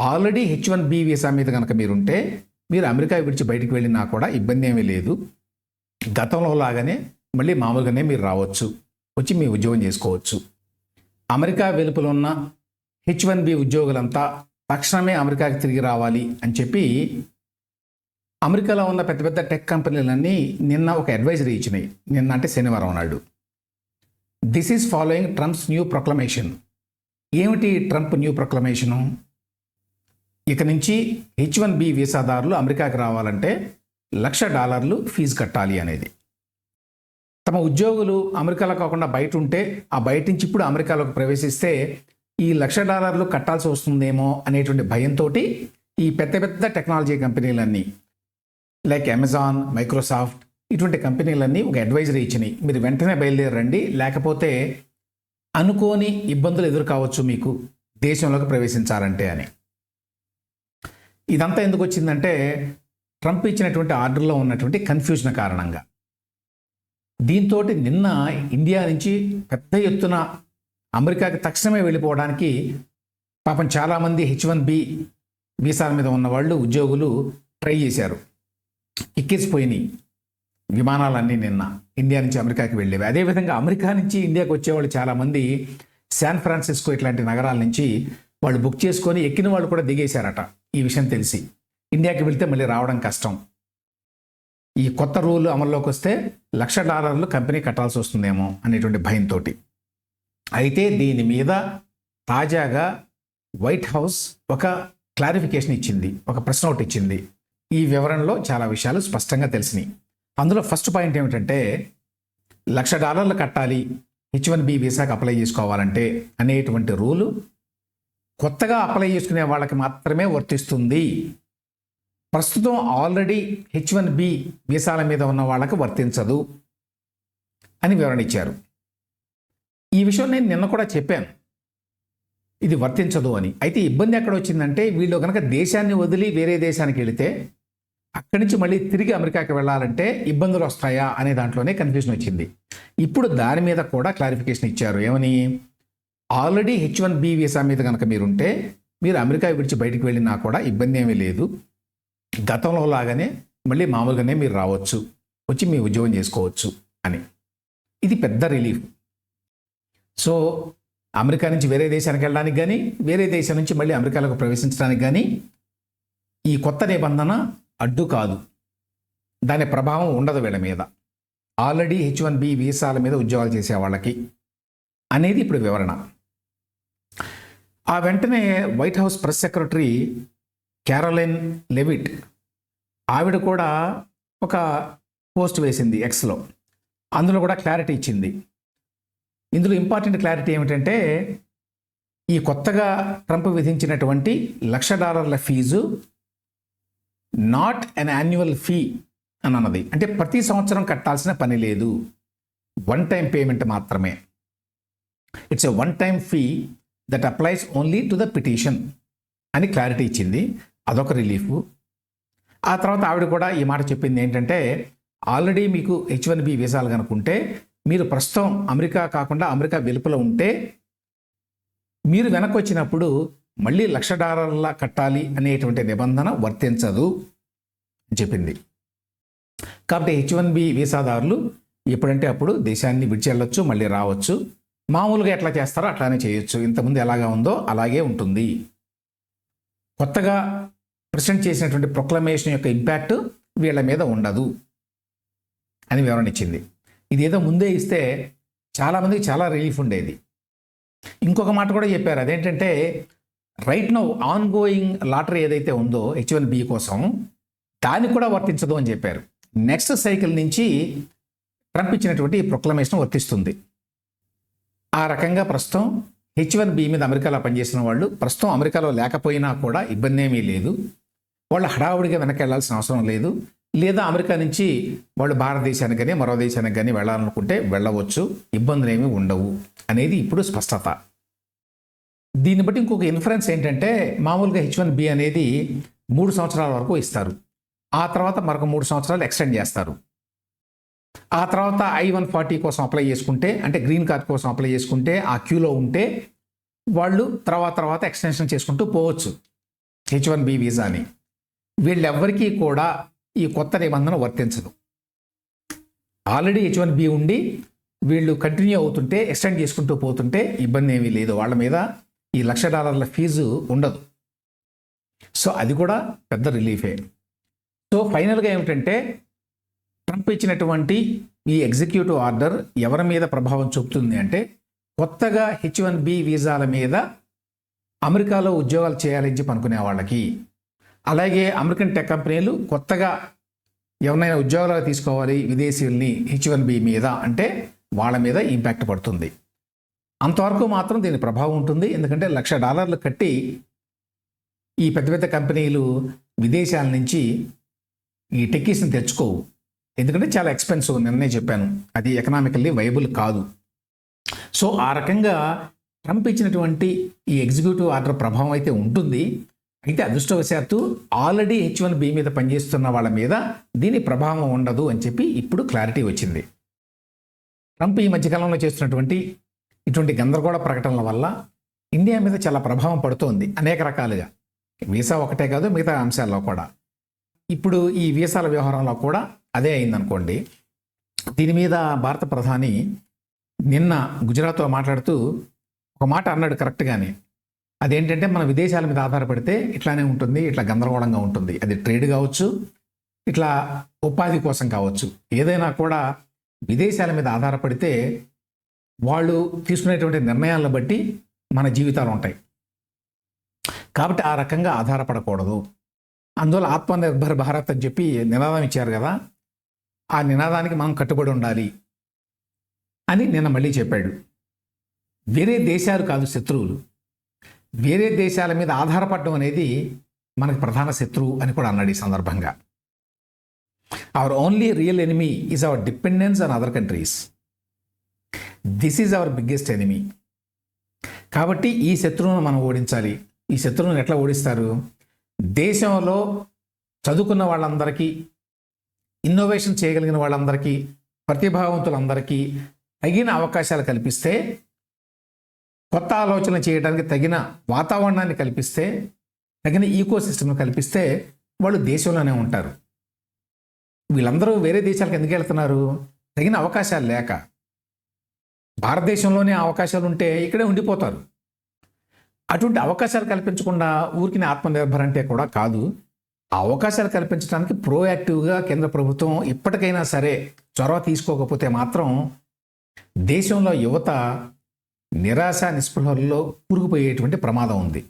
Already H one B visa మీద కనుక మీరుంటే మీరు అమెరికా విడిచి బయటికి వెళ్ళినా కూడా ఇబ్బంది ఏమీ లేదు. గతంలో లాగానే మళ్ళీ మామూలుగానే మీరు రావచ్చు. వచ్చి మీ ఉద్యోగం చేసుకోవచ్చు. అమెరికా వెలుపల ఉన్న హెచ్ వన్ బి ఉద్యోగులంతా తక్షణమే అమెరికాకి తిరిగి రావాలి అని చెప్పి అమెరికాలో ఉన్న పెద్ద పెద్ద టెక్ కంపెనీలన్నీ నిన్న ఒక అడ్వైజరీ ఇచ్చినాయి. నిన్న అంటే శనివారం నాడు. This is following Trump's new proclamation ఏమిటి ట్రంప్ న్యూ ప్రొక్లమేషను ఇక నుంచి హెచ్ వన్ బి వీసాదారులు అమెరికాకి రావాలంటే లక్ష డాలర్లు ఫీజు కట్టాలి అనేది. తమ ఉద్యోగులు అమెరికాలో కాకుండా బయట ఉంటే ఆ బయట నుంచి ఇప్పుడు అమెరికాలోకి ప్రవేశిస్తే ఈ లక్ష డాలర్లు కట్టాల్సి వస్తుందేమో అనేటువంటి భయంతో ఈ పెద్ద పెద్ద టెక్నాలజీ కంపెనీలన్నీ లైక్ అమెజాన్ మైక్రోసాఫ్ట్ ఇటువంటి కంపెనీలన్నీ ఒక అడ్వైజరీ ఇచ్చినాయి. మీరు వెంటనే బయలుదేరండి. లేకపోతే అనుకోని ఇబ్బందులు ఎదురు కావచ్చు మీకు దేశంలోకి ప్రవేశించాలంటే అని. ఇదంతా ఎందుకు వచ్చిందంటే ట్రంప్ ఇచ్చినటువంటి ఆర్డర్లో ఉన్నటువంటి కన్ఫ్యూజన్ కారణంగా. దీంతో నిన్న ఇండియా నుంచి పెద్ద ఎత్తున అమెరికాకి తక్షణమే వెళ్ళిపోవడానికి పాపం చాలామంది హెచ్ వన్ బి వీసాల మీద ఉన్న వాళ్ళు ఉద్యోగులు ట్రై చేశారు. ఎక్కేసిపోయినాయి విమానాలన్నీ నిన్న ఇండియా నుంచి అమెరికాకి వెళ్ళేవి. అదేవిధంగా అమెరికా నుంచి ఇండియాకి వచ్చేవాళ్ళు చాలామంది శాన్ ఫ్రాన్సిస్కో ఇట్లాంటి నగరాల నుంచి వాళ్ళు బుక్ చేసుకొని ఎక్కిన వాళ్ళు కూడా దిగేశారట. ఈ విషయం తెలిసి ఇండియాకి వెళ్తే మళ్ళీ రావడం కష్టం. ఈ కొత్త రూల్ అమల్లోకి వస్తే లక్ష డాలర్లు కంపెనీ కట్టాల్సి వస్తుందేమో అనేటువంటి భయంతో అయితే దీని మీద తాజాగా వైట్ హౌస్ ఒక క్లారిఫికేషన్ ఇచ్చింది ఒక ప్రశ్న ఒకటి ఇచ్చింది. ఈ వివరణలో చాలా విషయాలు స్పష్టంగా తెలిసినాయి. అందులో ఫస్ట్ పాయింట్ ఏమిటంటే లక్ష డాలర్లు కట్టాలి హెచ్ వన్ బి వీసాకి అప్లై చేసుకోవాలంటే అనేటువంటి రూలు కొత్తగా అప్లై చేసుకునే వాళ్ళకి మాత్రమే వర్తిస్తుంది. ప్రస్తుతం ఆల్రెడీ హెచ్ వన్ బి వీసాల మీద ఉన్న వాళ్ళకి వర్తించదు అని వివరణ ఇచ్చారు. ఈ విషయం నేను నిన్న కూడా చెప్పాను. ఇది వర్తించదు అని. అయితే ఇబ్బంది ఎక్కడ వచ్చిందంటే వీళ్ళు కనుక దేశాన్ని వదిలి వేరే దేశానికి వెళితే అక్కడి నుంచి మళ్ళీ తిరిగి అమెరికాకి వెళ్ళాలంటే ఇబ్బందులు వస్తాయా అనే దాంట్లోనే కన్ఫ్యూజన్ వచ్చింది. ఇప్పుడు దాని మీద కూడా క్లారిఫికేషన్ ఇచ్చారు. ఏమని? Already H one B visa మీద కనుక మీరుంటే మీరు అమెరికా విడిచి బయటికి వెళ్ళినా కూడా ఇబ్బంది ఏమీ లేదు. గతంలో లాగానే మళ్ళీ మామూలుగానే మీరు రావచ్చు. వచ్చి మీ ఉద్యోగం చేసుకోవచ్చు అని. ఇది పెద్ద రిలీఫ్. సో అమెరికా నుంచి వేరే దేశానికి వెళ్ళడానికి కానీ వేరే దేశం నుంచి మళ్ళీ అమెరికాలోకి ప్రవేశించడానికి కానీ ఈ కొత్త నిబంధన అడ్డు కాదు. దాని ప్రభావం ఉండదు వీళ్ళ మీద. ఆల్రెడీ హెచ్ వన్ బి వీసాల మీద ఉద్యోగాలు చేసే వాళ్ళకి అనేది ఇప్పుడు వివరణ. ఆ వెంటనే White House press secretary Karoline Leavitt ఆవిడ కూడా ఒక పోస్ట్ వేసింది ఎక్స్లో అందులో కూడా క్లారిటీ ఇచ్చింది. ఇందులో ఇంపార్టెంట్ క్లారిటీ ఏమిటంటే ఈ కొత్తగా ట్రంప్ విధించినటువంటి లక్ష డాలర్ల fee not an annual fee అని అన్నది. అంటే ప్రతి సంవత్సరం కట్టాల్సిన పని లేదు. వన్ టైం పేమెంట్ మాత్రమే. It's a one time fee that applies only to the petition అని క్లారిటీ ఇచ్చింది. అదొక రిలీఫ్ ఆ తర్వాత ఆవిడ కూడా ఈ మాట చెప్పింది ఏంటంటే ఆల్రెడీ మీకు హెచ్ వన్ బి వీసాలు కనుకుంటే మీరు ప్రస్తుతం అమెరికా కాకుండా అమెరికా వెలుపల ఉంటే మీరు వెనక్కి వచ్చినప్పుడు మళ్ళీ లక్ష డాలర్ల కట్టాలి అనేటువంటి నిబంధన వర్తించదు అని చెప్పింది. కాబట్టి హెచ్ వన్ బి వీసాదారులు ఎప్పుడంటే అప్పుడు దేశాన్ని విడిచి వెళ్ళొచ్చు మళ్ళీ రావచ్చు. మామూలుగా ఎట్లా చేస్తారో అట్లానే చేయొచ్చు. ఇంతకుముందు ఎలాగా ఉందో అలాగే ఉంటుంది. కొత్తగా ప్రెసిడెంట్ చేసినటువంటి ప్రొక్లమేషన్ యొక్క ఇంపాక్ట్ వీళ్ళ మీద ఉండదు అని వివరణ ఇచ్చింది. ఇదేదో ముందే ఇస్తే చాలామందికి చాలా రిలీఫ్ ఉండేది. ఇంకొక మాట కూడా చెప్పారు. అదేంటంటే right now on going lottery ఏదైతే ఉందో హెచ్ఎల్ బి కోసం దానికి కూడా వర్తించదు అని చెప్పారు. నెక్స్ట్ సైకిల్ నుంచి ట్రంప్ ఇచ్చినటువంటి ప్రొక్లమేషన్ వర్తిస్తుంది. ఆ రకంగా ప్రస్తుతం హెచ్ వన్ బి మీద అమెరికాలో పనిచేసిన వాళ్ళు ప్రస్తుతం అమెరికాలో లేకపోయినా కూడా ఇబ్బంది ఏమీ లేదు. వాళ్ళు హడావుడిగా వెనక్కి వెళ్ళాల్సిన అవసరం లేదు. లేదా అమెరికా నుంచి వాళ్ళు భారతదేశానికి కానీ మరో దేశానికి కానీ వెళ్ళాలనుకుంటే వెళ్ళవచ్చు. ఇబ్బందులు ఏమీ ఉండవు అనేది ఇప్పుడు స్పష్టత. దీన్ని బట్టి ఇంకొక ఇన్ఫరెన్స్ ఏంటంటే మామూలుగా హెచ్ వన్ బి అనేది మూడు సంవత్సరాల వరకు ఇస్తారు. ఆ తర్వాత మరొక మూడు సంవత్సరాలు ఎక్స్టెండ్ చేస్తారు. ఆ తర్వాత ఐ వన్ ఫార్టీ కోసం అప్లై చేసుకుంటే అంటే గ్రీన్ కార్డ్ కోసం అప్లై చేసుకుంటే ఆ క్యూలో ఉంటే వాళ్ళు తర్వాత తర్వాత ఎక్స్టెన్షన్ చేసుకుంటూ పోవచ్చు. హెచ్ వన్ బి వీసాని. వీళ్ళెవ్వరికీ కూడా ఈ కొత్త నిబంధన వర్తించదు. ఆల్రెడీ హెచ్ వన్ బి ఉండి వీళ్ళు కంటిన్యూ అవుతుంటే ఎక్స్టెండ్ చేసుకుంటూ పోతుంటే ఇబ్బంది ఏమీ లేదు. వాళ్ళ మీద ఈ లక్ష డాలర్ల ఫీజు ఉండదు. సో అది కూడా పెద్ద రిలీఫే సో ఫైనల్గా ఏమిటంటే ట్రంప్ ఇచ్చినటువంటి ఈ ఎగ్జిక్యూటివ్ ఆర్డర్ ఎవరి మీద ప్రభావం చూపుతుంది అంటే కొత్తగా హెచ్ వన్ బి వీసాల మీద అమెరికాలో ఉద్యోగాలు చేయాలని చెప్పి అనుకునే వాళ్ళకి. అలాగే అమెరికన్ టెక్ కంపెనీలు కొత్తగా ఎవరైనా ఉద్యోగాలు తీసుకోవాలి విదేశీయుల్ని హెచ్ వన్ బి మీద అంటే వాళ్ళ మీద ఇంపాక్ట్ పడుతుంది. అంతవరకు మాత్రం దీని ప్రభావం ఉంటుంది. ఎందుకంటే లక్ష డాలర్లు కట్టి ఈ పెద్ద పెద్ద కంపెనీలు విదేశాల నుంచి ఈ టెక్కీస్ని తెచ్చుకోవు. ఎందుకంటే చాలా ఎక్స్పెన్సివ్ నిన్నే చెప్పాను. అది ఎకనామికల్లీ వైబుల్ కాదు. సో ఆ రకంగా ట్రంప్ ఇచ్చినటువంటి ఈ ఎగ్జిక్యూటివ్ ఆర్డర్ ప్రభావం అయితే ఉంటుంది. అయితే అదృష్టవశాత్తు ఆల్రెడీ హెచ్ వన్ బి మీద పనిచేస్తున్న వాళ్ళ మీద దీని ప్రభావం ఉండదు అని చెప్పి ఇప్పుడు క్లారిటీ వచ్చింది. ట్రంప్ ఈ మధ్యకాలంలో చేస్తున్నటువంటి ఇటువంటి గందరగోళ ప్రకటనల వల్ల ఇండియా మీద చాలా ప్రభావం పడుతోంది అనేక రకాలుగా. వీసా ఒకటే కాదు మిగతా అంశాల్లో కూడా. ఇప్పుడు ఈ వీసాల వ్యవహారంలో కూడా అదే అయిందనుకోండి. దీని మీద భారత ప్రధాని నిన్న గుజరాత్తో మాట్లాడుతూ ఒక మాట అన్నాడు కరెక్ట్గానే అదేంటంటే మన విదేశాల మీద ఆధారపడితే ఇట్లానే ఉంటుంది ఇట్లా గందరగోళంగా ఉంటుంది. అది ట్రేడ్ కావచ్చు ఇట్లా ఉపాధి కోసం కావచ్చు. ఏదైనా కూడా విదేశాల మీద ఆధారపడితే వాళ్ళు తీసుకునేటువంటి నిర్ణయాలను బట్టి మన జీవితాలు ఉంటాయి. కాబట్టి ఆ రకంగా ఆధారపడకూడదు. అందువల్ల ఆత్మనిర్భర్ భారత్ అని చెప్పి నినాదం ఇచ్చారు కదా. ఆ నినాదానికి మనం కట్టుబడి ఉండాలి అని నిన్న మళ్ళీ చెప్పాడు. వేరే దేశాలు కాదు శత్రువులు. వేరే దేశాల మీద ఆధారపడడం అనేది మనకు ప్రధాన శత్రువు అని కూడా అన్నాడు ఈ సందర్భంగా. Our only real enemy is our dependence on other countries this is our biggest enemy కాబట్టి ఈ శత్రువును మనం ఓడించాలి. ఈ శత్రువును ఎట్లా ఓడిస్తారు? దేశంలో చదువుకున్న వాళ్ళందరికీ ఇన్నోవేషన్ చేయగలిగిన వాళ్ళందరికీ ప్రతిభావంతులందరికీ తగిన అవకాశాలు కల్పిస్తే కొత్త ఆలోచన చేయడానికి తగిన వాతావరణాన్ని కల్పిస్తే తగిన ఈకో సిస్టమ్ కల్పిస్తే వాళ్ళు దేశంలోనే ఉంటారు. వీళ్ళందరూ వేరే దేశాలకు ఎందుకు వెళ్తున్నారు? తగిన అవకాశాలు లేక. భారతదేశంలోనే అవకాశాలు ఉంటే ఇక్కడే ఉండిపోతారు. అటువంటి అవకాశాలు కల్పించకుండా ఊరికి ఆత్మనిర్భర్ అంటే కూడా కాదు. అవకాశాలు కల్పించడానికి ప్రోయాక్టివ్గా కేంద్ర ప్రభుత్వం ఇప్పటికైనా సరే చొరవ తీసుకోకపోతే మాత్రం దేశంలో యువత నిరాశ నిస్పృహల్లో కూరుకుపోయేటువంటి ప్రమాదం ఉంది.